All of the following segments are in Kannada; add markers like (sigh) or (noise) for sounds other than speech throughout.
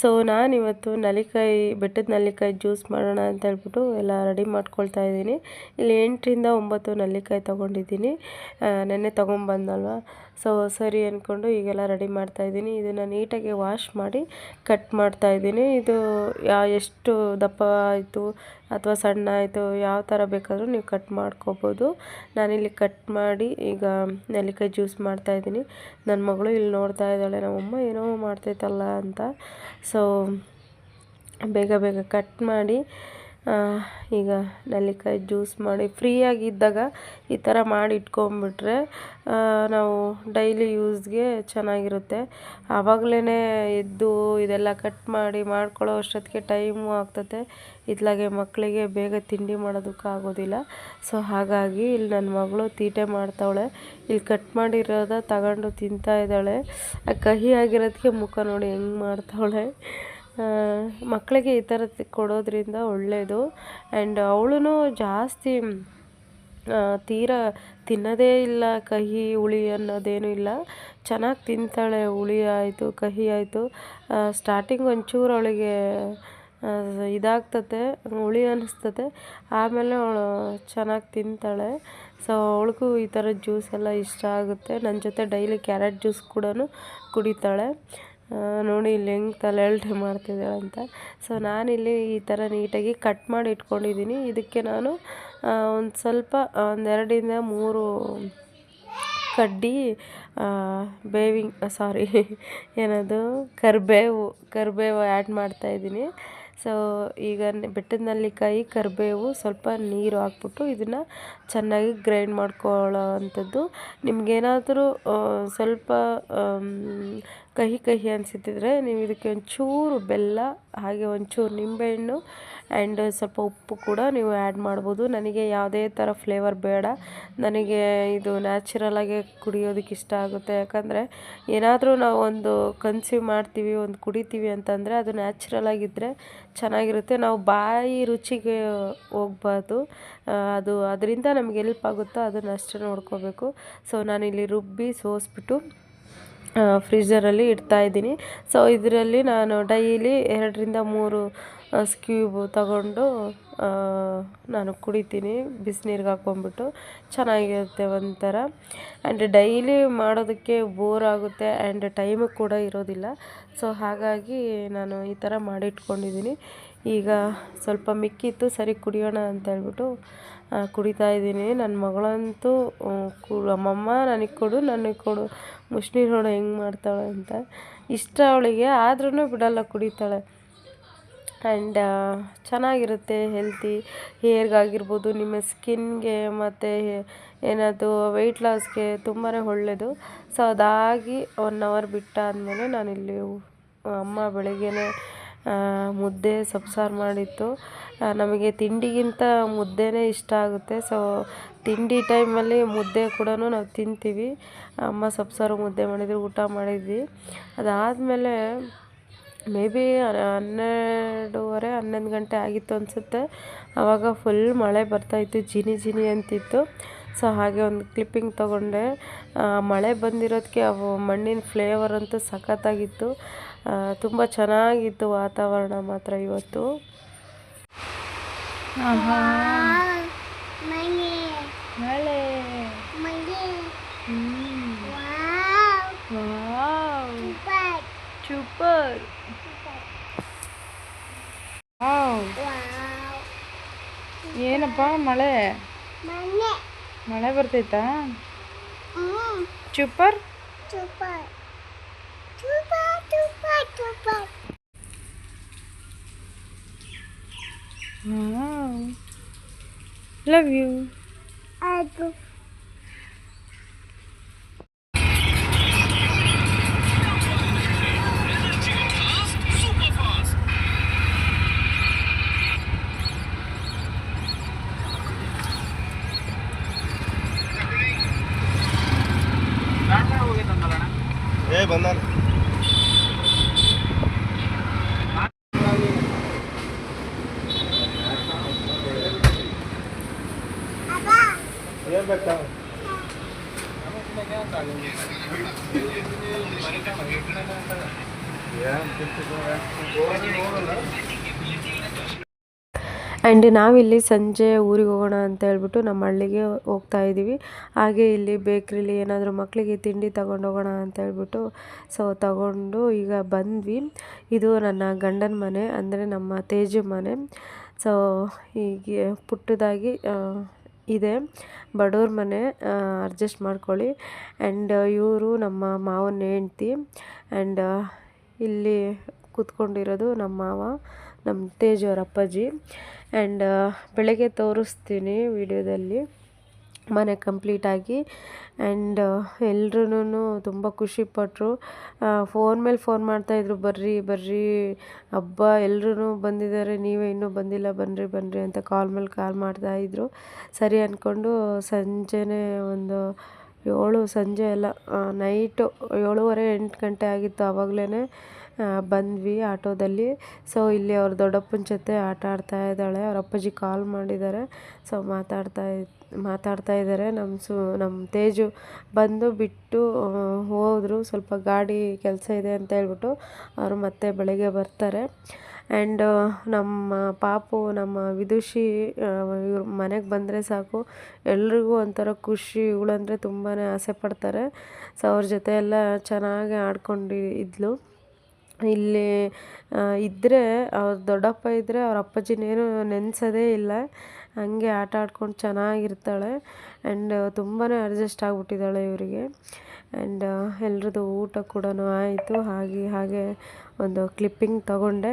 So ನಾನಿವತ್ತು ನಲ್ಲಿಕಾಯಿ, ಬೆಟ್ಟದ ನಲ್ಲಿಕಾಯಿ ಜ್ಯೂಸ್ ಮಾಡೋಣ ಅಂತ ಹೇಳ್ಬಿಟ್ಟು ಎಲ್ಲ ರೆಡಿ ಮಾಡ್ಕೊಳ್ತಾ ಇದ್ದೀನಿ. ಇಲ್ಲಿ ಎಂಟರಿಂದ ಒಂಬತ್ತು ನಲ್ಲಿಕಾಯಿ ತೊಗೊಂಡಿದ್ದೀನಿ. ನೆನ್ನೆ ತೊಗೊಂಬಂದಲ್ವ? ಸೊ ಸರಿ ಅಂದ್ಕೊಂಡು ಈಗೆಲ್ಲ ರೆಡಿ ಮಾಡ್ತಾ ಇದ್ದೀನಿ. ಇದನ್ನು ನೀಟಾಗಿ ವಾಶ್ ಮಾಡಿ ಕಟ್ ಮಾಡ್ತಾ ಇದ್ದೀನಿ. ಇದು ಯಾ, ಎಷ್ಟು ದಪ್ಪ ಆಯಿತು ಅಥವಾ ಸಣ್ಣ ಆಯಿತು, ಯಾವ ಥರ ಬೇಕಾದರೂ ನೀವು ಕಟ್ ಮಾಡ್ಕೋಬೋದು. ನಾನಿಲ್ಲಿ ಕಟ್ ಮಾಡಿ ಈಗ ನೆಲ್ಲಿಕಾಯಿ ಜ್ಯೂಸ್ ಮಾಡ್ತಾ ಇದ್ದೀನಿ. ನನ್ನ ಮಗಳು ಇಲ್ಲಿ ನೋಡ್ತಾ ಇದ್ದಾಳೆ, ನಮ್ಮಮ್ಮ ಏನೋ ಮಾಡ್ತೈತಲ್ಲ ಅಂತ. ಸೊ ಬೇಗ ಬೇಗ ಕಟ್ ಮಾಡಿ ಈಗ ನೆಲ್ಲಿಕಾಯಿ ಜ್ಯೂಸ್ ಮಾಡಿ ಫ್ರೀಯಾಗಿದ್ದಾಗ ಈ ಥರ ಮಾಡಿ ಇಟ್ಕೊಂಬಿಟ್ರೆ ಆ, ನಾವು ಡೈಲಿ ಯೂಸ್ಗೆ ಚೆನ್ನಾಗಿರುತ್ತೆ. ಆವಾಗಲೇ ಎದ್ದು ಇದೆಲ್ಲ ಕಟ್ ಮಾಡಿ ಮಾಡ್ಕೊಳ್ಳೋ ಅಷ್ಟೊತ್ತಿಗೆ ಟೈಮು ಆಗ್ತದೆ ಇತ್ಲಾಗೆ ಮಕ್ಕಳಿಗೆ ಬೇಗ ತಿಂಡಿ ಮಾಡೋದಕ್ಕಾಗೋದಿಲ್ಲ. ಸೊ ಹಾಗಾಗಿ ಇಲ್ಲಿ ನನ್ನ ಮಗಳು ತೀಟೆ ಮಾಡ್ತಾವಳೆ. ಇಲ್ಲಿ ಕಟ್ ಮಾಡಿರೋದ ತಗೊಂಡು ತಿಂತಾ ಇದ್ದಾಳೆ. ಕಹಿ ಆಗಿರೋದಕ್ಕೆ ಮುಖ ನೋಡಿ ಹೆಂಗೆ ಮಾಡ್ತಾವಳೆ. ಮಕ್ಕಳಿಗೆ ಈ ಥರ ಕೊಡೋದ್ರಿಂದ ಒಳ್ಳೆಯದು ಆ್ಯಂಡ್ ಅವಳು ಜಾಸ್ತಿ ತೀರ ತಿನ್ನೋದೇ ಇಲ್ಲ, ಕಹಿ, ಹುಳಿ ಅನ್ನೋದೇನೂ ಇಲ್ಲ. ಚೆನ್ನಾಗಿ ತಿಂತಾಳೆ, ಹುಳಿ ಆಯಿತು, ಕಹಿ ಆಯಿತು. ಸ್ಟಾರ್ಟಿಂಗ್ ಒಂಚೂರು ಅವಳಿಗೆ ಇದಾಗ್ತತೆ, ಹುಳಿ ಅನ್ನಿಸ್ತತೆ. ಆಮೇಲೆ ಅವಳು ಚೆನ್ನಾಗಿ ತಿಂತಾಳೆ. ಸೊ ಅವಳಿಗೂ ಈ ಥರ ಜ್ಯೂಸ್ ಎಲ್ಲ ಇಷ್ಟ ಆಗುತ್ತೆ. ನನ್ನ ಜೊತೆ ಡೈಲಿ ಕ್ಯಾರೆಟ್ ಜ್ಯೂಸ್ ಕೂಡ ಕುಡಿತಾಳೆ. ನೋಡಿ ಇಲ್ಲಿ ಹೆಂಗೆ ತಲೆಲ್ಟೆ ಮಾಡ್ತಿದ್ದಾಳೆ ಅಂತ ಸೊ ನಾನಿಲ್ಲಿ ಈ ಥರ ನೀಟಾಗಿ ಕಟ್ ಮಾಡಿ ಇಟ್ಕೊಂಡಿದ್ದೀನಿ. ಇದಕ್ಕೆ ನಾನು ಒಂದು ಸ್ವಲ್ಪ ಒಂದೆರಡರಿಂದ ಮೂರು ಕಡ್ಡಿ ಬೇವಿಂಗ್ ಸಾರಿ (laughs) ಏನದು, ಕರಿಬೇವು ಕರಿಬೇವು ಆ್ಯಡ್ ಮಾಡ್ತಾಯಿದ್ದೀನಿ ಸೊ ಈಗ ಬೆಟ್ಟದ ನಲ್ಲಿಕಾಯಿ ಕರಿಬೇವು ಸ್ವಲ್ಪ ನೀರು ಹಾಕ್ಬಿಟ್ಟು ಇದನ್ನು ಚೆನ್ನಾಗಿ ಗ್ರೈಂಡ್ ಮಾಡ್ಕೊಳ್ಳೋ ಅಂಥದ್ದು. ನಿಮಗೇನಾದರೂ ಸ್ವಲ್ಪ ಕಹಿ ಕಹಿ ಅನಿಸುತ್ತಿದ್ರೆ ನೀವು ಇದಕ್ಕೆ ಒಂಚೂರು ಬೆಲ್ಲ, ಹಾಗೆ ಒಂಚೂರು ನಿಂಬೆಹಣ್ಣು ಆ್ಯಂಡ್ ಸ್ವಲ್ಪ ಉಪ್ಪು ಕೂಡ ನೀವು ಆ್ಯಡ್ ಮಾಡ್ಬೋದು. ನನಗೆ ಯಾವುದೇ ಥರ ಫ್ಲೇವರ್ ಬೇಡ. ನನಗೆ ಇದು ನ್ಯಾಚುರಲಾಗೆ ಕುಡಿಯೋದಕ್ಕೆ ಇಷ್ಟ ಆಗುತ್ತೆ. ಯಾಕಂದರೆ ಏನಾದರೂ ನಾವು ಒಂದು ಕನ್ಸ್ಯೂಮ್ ಮಾಡ್ತೀವಿ, ಒಂದು ಕುಡಿತೀವಿ ಅಂತಂದರೆ ಅದು ನ್ಯಾಚುರಲ್ ಆಗಿದ್ದರೆ ಚೆನ್ನಾಗಿರುತ್ತೆ. ನಾವು ಬಾಯಿ ರುಚಿಗೆ ಹೋಗ್ಬಾರ್ದು. ಅದು ಅದರಿಂದ ನಮ್ಗೆ ಎಲ್ಪ್ ಆಗುತ್ತೋ, ಅದನ್ನ ಅಷ್ಟೇ ನೋಡ್ಕೋಬೇಕು. ಸೊ ನಾನಿಲ್ಲಿ ರುಬ್ಬಿ ಸೋಸ್ಬಿಟ್ಟು ಫ್ರೀಝರಲ್ಲಿ ಇಡ್ತಾ ಇದ್ದೀನಿ. ಸೊ ಇದರಲ್ಲಿ ನಾನು ಡೈಲಿ ಎರಡರಿಂದ ಮೂರು ಸ್ಕ್ಯೂಬ್ ತಗೊಂಡು ನಾನು ಕುಡಿತೀನಿ. ಬಿಸಿನೀರಿಗೆ ಹಾಕ್ಕೊಂಬಿಟ್ಟು ಚೆನ್ನಾಗಿರುತ್ತೆ ಒಂಥರ. ಆ್ಯಂಡ್ ಡೈಲಿ ಮಾಡೋದಕ್ಕೆ ಬೋರ್ ಆಗುತ್ತೆ ಆ್ಯಂಡ್ ಟೈಮು ಕೂಡ ಇರೋದಿಲ್ಲ. ಸೊ ಹಾಗಾಗಿ ನಾನು ಈ ಥರ ಮಾಡಿಟ್ಕೊಂಡಿದ್ದೀನಿ. ಈಗ ಸ್ವಲ್ಪ ಮಿಕ್ಕಿತ್ತು, ಸರಿ ಕುಡಿಯೋಣ ಅಂತ ಹೇಳ್ಬಿಟ್ಟು ಕುಡಿತಾ ಇದ್ದೀನಿ. ನನ್ನ ಮಗಳಂತೂ ಕು ಅಮ್ಮಮ್ಮ ನನಗೆ ಕೊಡು ನನಗೆ ಕೊಡು ಮುಷ್ಣಿ ನೋಡು ಹೆಂಗೆ ಮಾಡ್ತಾಳೆ ಅಂತ. ಇಷ್ಟ ಅವಳಿಗೆ ಆದ್ರೂ ಬಿಡಲ್ಲ ಕುಡಿತಾಳೆ. ಆ್ಯಂಡ್ ಚೆನ್ನಾಗಿರುತ್ತೆ, ಹೆಲ್ತಿ ಹೇರ್ಗಾಗಿರ್ಬೋದು ನಿಮ್ಮ ಸ್ಕಿನ್ಗೆ ಮತ್ತು ಏನಾದರೂ ವೆಯ್ಟ್ ಲಾಸ್ಗೆ ತುಂಬಾ ಒಳ್ಳೆಯದು ಸೊ ಅದಾಗಿ ಒನ್ ಅವರ್ ಬಿಟ್ಟಾದಮೇಲೆ ನಾನಿಲ್ಲಿ ಅಮ್ಮ ಬೆಳಗ್ಗೆನೇ ಮುದ್ದೆ ಸೊಪ್ಸಾರು ಮಾಡಿತ್ತು. ನಮಗೆ ತಿಂಡಿಗಿಂತ ಮುದ್ದೆನೇ ಇಷ್ಟ ಆಗುತ್ತೆ. ಸೊ ತಿಂಡಿ ಟೈಮಲ್ಲಿ ಮುದ್ದೆ ಕೂಡ ನಾವು ತಿಂತೀವಿ. ಅಮ್ಮ ಸೊಪ್ಸಾರು ಮುದ್ದೆ ಮಾಡಿದ್ರು, ಊಟ ಮಾಡಿದ್ವಿ. ಅದಾದಮೇಲೆ ಮೇ ಬಿ ಹನ್ನೆರಡೂವರೆ, ಹನ್ನೊಂದು ಗಂಟೆ ಆಗಿತ್ತು ಅನಿಸುತ್ತೆ. ಆವಾಗ ಫುಲ್ ಮಳೆ ಬರ್ತಾಯಿತ್ತು ಜಿನಿ ಜಿನಿ ಅಂತಿತ್ತು. ಸೊ ಹಾಗೆ ಒಂದು ಕ್ಲಿಪ್ಪಿಂಗ್ ತೊಗೊಂಡೆ. ಮಳೆ ಬಂದಿರೋದಕ್ಕೆ ಅವು ಮಣ್ಣಿನ ಫ್ಲೇವರ್ ಅಂತೂ ಸಖತ್ತಾಗಿತ್ತು. ತುಂಬ ಚೆನ್ನಾಗಿತ್ತು ವಾತಾವರಣ ಮಾತ್ರ ಇವತ್ತು. ಸೂಪರ್. ಏನಪ್ಪ ಮಳೆ? ಮಳೆ ಬರ್ತೈತಾ? Super? Super super super super super wow love you ಅದು ಏ ಬಂದಾನ ಬೇಕಾ ಆ್ಯಂಡ್ ನಾವಿಲ್ಲಿ ಸಂಜೆ ಊರಿಗೆ ಹೋಗೋಣ ಅಂತ ಹೇಳ್ಬಿಟ್ಟು ನಮ್ಮ ಹಳ್ಳಿಗೆ ಹೋಗ್ತಾ ಇದ್ದೀವಿ. ಹಾಗೆ ಇಲ್ಲಿ ಬೇಕ್ರಿಲಿ ಏನಾದರೂ ಮಕ್ಕಳಿಗೆ ತಿಂಡಿ ತಗೊಂಡು ಹೋಗೋಣ ಅಂತ ಹೇಳ್ಬಿಟ್ಟು ಸೊ ತಗೊಂಡು ಈಗ ಬಂದ್ವಿ. ಇದು ನನ್ನ ಗಂಡನ ಮನೆ, ಅಂದರೆ ನಮ್ಮ ತೇಜು ಮನೆ. ಸೊ ಹೀಗೆ ಪುಟ್ಟದಾಗಿ ಇದೆ. ಬಡವ್ರ ಮನೆ ಅಡ್ಜಸ್ಟ್ ಮಾಡ್ಕೊಳ್ಳಿ. ಆ್ಯಂಡ್ ಇವರು ನಮ್ಮ ಮಾವನ ಹೆಂಡ್ತಿ. ಆ್ಯಂಡ್ ಇಲ್ಲಿ ಕೂತ್ಕೊಂಡಿರೋದು ನಮ್ಮ ಮಾವ, ನಮ್ಮ ತೇಜ್ ಅವರ ಅಪ್ಪಾಜಿ. ಆ್ಯಂಡ್ ಬೆಳಗ್ಗೆ ತೋರಿಸ್ತೀನಿ ವಿಡಿಯೋದಲ್ಲಿ. ಮನೆ ಕಂಪ್ಲೀಟಾಗಿ ಆ್ಯಂಡ್ ಎಲ್ರೂ ತುಂಬ ಖುಷಿಪಟ್ಟರು ಫೋನ್ ಮೇಲೆ ಫೋನ್ ಮಾಡ್ತಾಯಿದ್ರು ಬರ್ರಿ ಬರ್ರಿ ಹಬ್ಬ ಎಲ್ಲರೂ ಬಂದಿದ್ದಾರೆ, ನೀವೇ ಇನ್ನೂ ಬಂದಿಲ್ಲ ಬನ್ನಿರಿ ಬನ್ನಿರಿ ಅಂತ ಕಾಲ್ ಮೇಲೆ ಕಾಲ್ ಮಾಡ್ತಾಯಿದ್ರು ಸರಿ ಅಂದ್ಕೊಂಡು ಸಂಜೆನೇ ಒಂದು ಏಳು, ಸಂಜೆ ಎಲ್ಲ ನೈಟು ಏಳುವರೆ ಎಂಟು ಗಂಟೆ ಆಗಿತ್ತು ಆವಾಗಲೇ ಬಂದ್ವಿ ಆಟೋದಲ್ಲಿ. ಸೊ ಇಲ್ಲಿ ಅವ್ರ ದೊಡ್ಡಪ್ಪನ ಜೊತೆ ಆಟ ಆಡ್ತಾ ಇದ್ದಾಳೆ, ಅವ್ರ ಅಪ್ಪಾಜಿ ಕಾಲ್ ಮಾಡಿದ್ದಾರೆ. ಸೊ ಮಾತಾಡ್ತಾ ಮಾತಾಡ್ತಾ ಇದ್ದಾರೆ. ನಮ್ಮ ಸು ನಮ್ಮ ತೇಜು ಬಂದು ಬಿಟ್ಟು ಹೋದರು. ಸ್ವಲ್ಪ ಗಾಡಿ ಕೆಲಸ ಇದೆ ಅಂತ ಹೇಳ್ಬಿಟ್ಟು ಅವರು ಮತ್ತೆ ಬೆಳಗ್ಗೆ ಬರ್ತಾರೆ. ಆ್ಯಂಡ್ ನಮ್ಮ ಪಾಪು, ನಮ್ಮ ವಿದುಷಿ ಇವ್ರ ಮನೆಗೆ ಬಂದರೆ ಸಾಕು. ಎಲ್ರಿಗೂ ಒಂಥರ ಖುಷಿ. ಇವಳಂದರೆ ತುಂಬಾ ಆಸೆ ಪಡ್ತಾರೆ. ಸೊ, ಅವ್ರ ಜೊತೆ ಎಲ್ಲ ಚೆನ್ನಾಗಿ ಆಡ್ಕೊಂಡು ಇದ್ಲು. ಇಲ್ಲಿ ಇದ್ದರೆ ಅವ್ರ ದೊಡ್ಡಪ್ಪ ಇದ್ದರೆ ಅವ್ರ ಅಪ್ಪಾಜಿನೇನು ನೆನೆಸೋದೇ ಇಲ್ಲ. ಹಂಗೆ ಆಟ ಆಡ್ಕೊಂಡು ಚೆನ್ನಾಗಿರ್ತಾಳೆ. ಆ್ಯಂಡ್ ತುಂಬಾ ಅಡ್ಜಸ್ಟ್ ಆಗಿಬಿಟ್ಟಿದ್ದಾಳೆ ಇವರಿಗೆ. ಆ್ಯಂಡ್ ಎಲ್ರದ್ದು ಊಟ ಕೂಡ ಆಯಿತು. ಹಾಗೆ ಹಾಗೆ ಒಂದು ಕ್ಲಿಪ್ಪಿಂಗ್ ತಗೊಂಡೆ.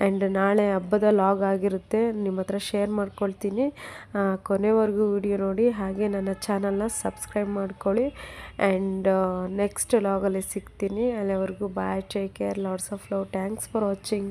ಆ್ಯಂಡ್ ನಾಳೆ ಹಬ್ಬದ ಲಾಗ್ ಆಗಿರುತ್ತೆ. ನಿಮ್ಮ ಹತ್ರ ಶೇರ್ ಮಾಡ್ಕೊಳ್ತೀನಿ. ಕೊನೆವರೆಗೂ ವಿಡಿಯೋ ನೋಡಿ. ಹಾಗೆ ನನ್ನ ಚಾನಲ್ನ ಸಬ್ಸ್ಕ್ರೈಬ್ ಮಾಡ್ಕೊಳ್ಳಿ. ಆ್ಯಂಡ್ ನೆಕ್ಸ್ಟ್ ಲಾಗಲ್ಲಿ ಸಿಗ್ತೀನಿ. ಅಲ್ಲಿವರೆಗೂ bye take care lots of love thanks for watching